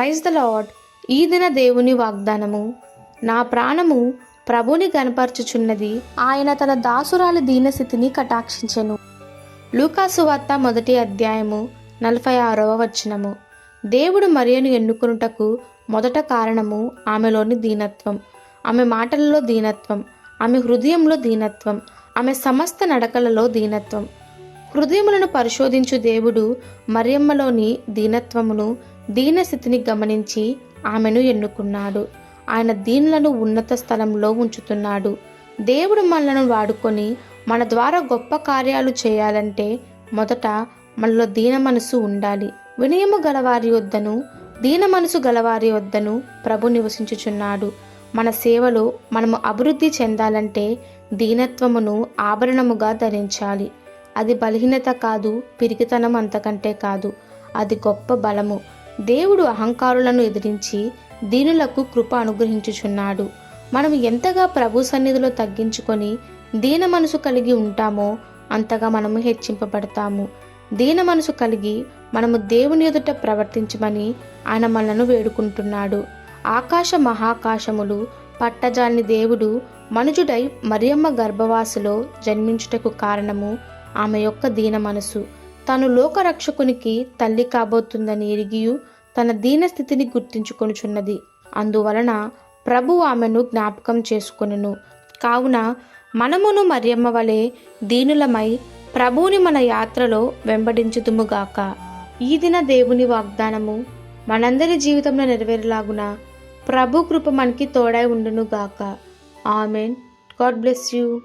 Praise the lord ఈ దిన దేవుని వాగ్దానము నా ప్రాణము ప్రభుని కనపరచుచున్నది ఆయన తన దాసురాలి దీనస్థితిని కటాక్షించెను. లూకాసు వార్త మొదటి అధ్యాయము నలభై ఆరవ వచనము. దేవుడు మరియను ఎన్నుకొనుటకు మొదట కారణము ఆమెలోని దీనత్వం. ఆమె మాటలలో దీనత్వం ఆమె హృదయంలో దీనత్వం ఆమె సమస్త నడకలలో దీనత్వం. హృదయములను పరిశోధించు దేవుడు మరియమ్మలోని దీనత్వమును దీనస్థితిని గమనించి ఆమెను ఎన్నుకున్నాడు. ఆయన దీనులను ఉన్నత స్థలంలో ఉంచుతున్నాడు. దేవుడు మనలను వాడుకొని మన ద్వారా గొప్ప కార్యాలు చేయాలంటే మొదట మనలో దీన మనసు ఉండాలి. వినయము గలవారి వద్దను దీన మనసు గలవారి వద్దను ప్రభు నివసించుచున్నాడు. మన సేవలో మనము అభివృద్ధి చెందాలంటే దీనత్వమును ఆభరణముగా ధరించాలి. అది బలహీనత కాదు పిరికితనం అంతకంటే కాదు. అది గొప్ప బలము. దేవుడు అహంకారులను ఎదిరించి దీనులకు కృప అనుగ్రహించుచున్నాడు. మనం ఎంతగా ప్రభు సన్నిధిలో తగ్గించుకొని దీన మనసు కలిగి ఉంటామో అంతగా మనము హెచ్చింపబడతాము. దీన మనసు కలిగి మనము దేవుని ఎదుట ప్రవర్తించమని ఆయన మనను వేడుకుంటున్నాడు. ఆకాశ మహాకాశములు పట్టజాలని దేవుడు మనుజుడై మరియమ్మ గర్భవాసులో జన్మించుటకు కారణము ఆమె యొక్క దీన మనసు. తాను లోకరక్షకునికి తల్లి కాబోతుందని ఎరిగియు తన దీన స్థితిని గుర్తించుకొనుచున్నది. అందువలన ప్రభు ఆమెను జ్ఞాపకం చేసుకొనును. కావున మనమును మరియమ్మ వలె దీనులమై ప్రభువుని మన యాత్రలో వెంబడించుదుముగాక ఈ దిన దేవుని వాగ్దానము మనందరి జీవితంలో నెరవేరేలాగున ప్రభు కృప మనకి తోడై ఉండునుగాక ఆమెన్. God bless you.